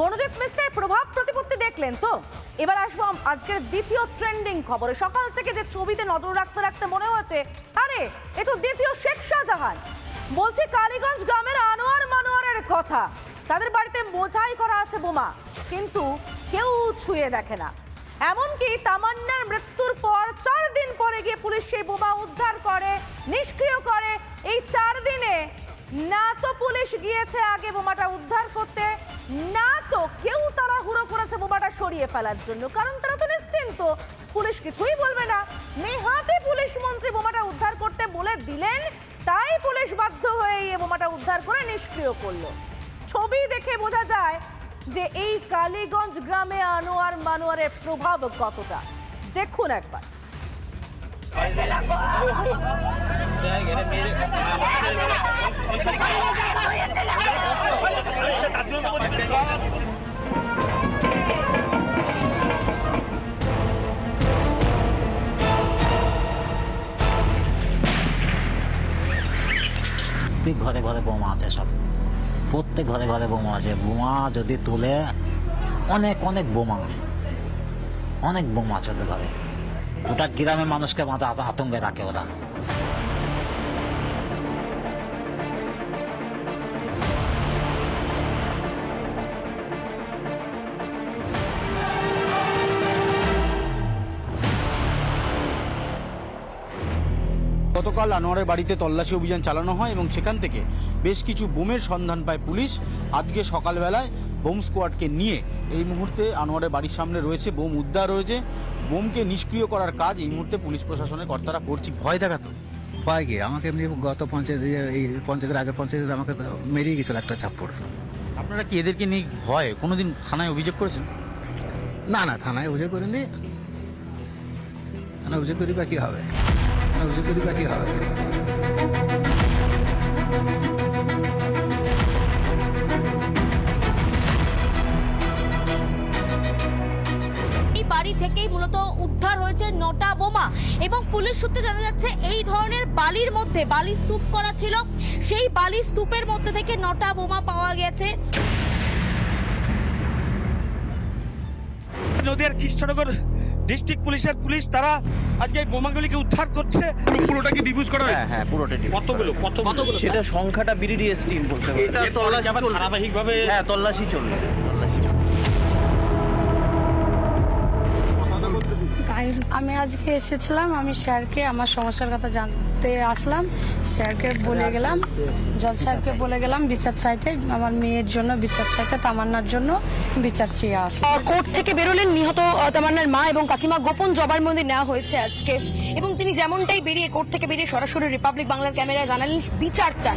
মনোজিৎ মিশ্রের প্রভাব প্রতিপত্তি দেখলেন তো? এবার আসব আজকের দ্বিতীয় ট্রেন্ডিং খবরে। সকাল থেকে যে ছবিতে নজর রাখতে রাখতে মনে হচ্ছে আরে, এ তো দ্বিতীয় শেখ শাহজাহান। বলছে কালীগঞ্জ গ্রামের আনোয়ার মানোয়ারের কথা। তাদের বাড়িতে মোজাই করা আছে বোমা, কিন্তু কেউ ছুঁয়ে দেখে না। এমনকি তামান্নার মৃত্যুর পর চার দিন পরে গিয়ে পুলিশ সেই বোমা উদ্ধার করে, নিষ্ক্রিয় করে। এই চার দিনে না তো পুলিশ গিয়েছে আগে বোমাটা উদ্ধার করতে না তো কেউ তারা হুড়ো করেছে বোমাটা সরিয়ে ফেলার জন্য, কারণ তারা তো নিশ্চিন্ত। পুলিশ কিছুই বলবে না। নেহাতে পুলিশ মন্ত্রী বোমাটা উদ্ধার করতে বলে দিলেন, তাই পুলিশ বাধ্য হয়ে এই বোমাটা উদ্ধার করে নিষ্ক্রিয় করল। ছবি দেখে বোঝা যায় যে এই কালীগঞ্জ গ্রামে আনোয়ার মানোয়ারের প্রভাব কতটা। দেখুন একবার। প্রত্যেক ঘরে ঘরে বোমা আছে সব। প্রত্যেক ঘরে ঘরে বোমা আছে। বোমা যদি তুলে, অনেক অনেক বোমা অনেক বোমা আছে ওদের ঘরে। গোটা গ্রামের মানুষকে মাথা আত- আতঙ্কে রাখে ওরা। গতকাল আনোয়ারের বাড়িতে তল্লাশি অভিযান চালানো হয় এবং সেখান থেকে বেশ কিছু বোমের সন্ধান পায় পুলিশ। আজকে সকালবেলায় বোম স্কোয়াডকে নিয়ে এই মুহূর্তে আনোয়ারের বাড়ির সামনে রয়েছে বোম উদ্ধার রয়েছে। বোমকে নিষ্ক্রিয় করার কাজ এই মুহূর্তে পুলিশ প্রশাসনের কর্তারা করছে। ভয় দেখাতো? পাই গিয়ে। আমাকে এমনি গত পঞ্চায়েতে এই পঞ্চায়েতের আগের পঞ্চায়েতে আমাকে তো মেরিয়ে গেছিল একটা চাপ্পড় আপনারা কি এদেরকে নিয়ে ভয়? কোনোদিন থানায় অভিযোগ করেছেন? না না থানায় অভিযোগ করিনি। থানায় অভিযোগ করি বা কী হবে? থানায় অভিযোগ করি কি হবে এই বাড়ি থেকেই মূলত উদ্ধার হয়েছে নটা বোমা এবং পুলিশ সূত্রে জানা যাচ্ছে এই ধরনের বালির মধ্যে বালি স্তূপ করা ছিল। সেই বালি স্তূপের মধ্যে থেকে নটা বোমা পাওয়া গেছে। নদিয়ার কৃষ্ণনগর ডিস্ট্রিক্ট পুলিশের পুলিশ তারা আজকে এই বোমাগুলিকে উদ্ধার করছে। পুরোটা কি ডিফিউজ করা হয়েছে? হ্যাঁ পুরোটা ডিপ কতগুলো? কতগুলো? সেটা সংখ্যাটা বিডিডিএস টিম বলতে পারে এটা তল্লাশি চলবে। ধারাবাহিকভাবে হ্যাঁ তল্লাশি চলবে। আমি আজকে এসেছিলাম, আমি স্যারকে আমার সমস্যার কথা জানতে আসলাম। স্যারকে বলে গেলাম, জজ স্যারকে বলে গেলাম, বিচার চাইতে, আমার মেয়ের জন্য বিচার চাইতে, তামান্নার জন্য বিচার চেয়ে আসলাম। কোর্ট থেকে বেরোলেন নিহত তামান্নার মা এবং কাকিমা। গোপন জবানবন্দি নেওয়া হয়েছে আজকে। এবং তিনি যেমনটাই বেরিয়ে কোর্ট থেকে বেরিয়ে সরাসরি রিপাবলিক বাংলার ক্যামেরায় জানালেন, বিচার চান।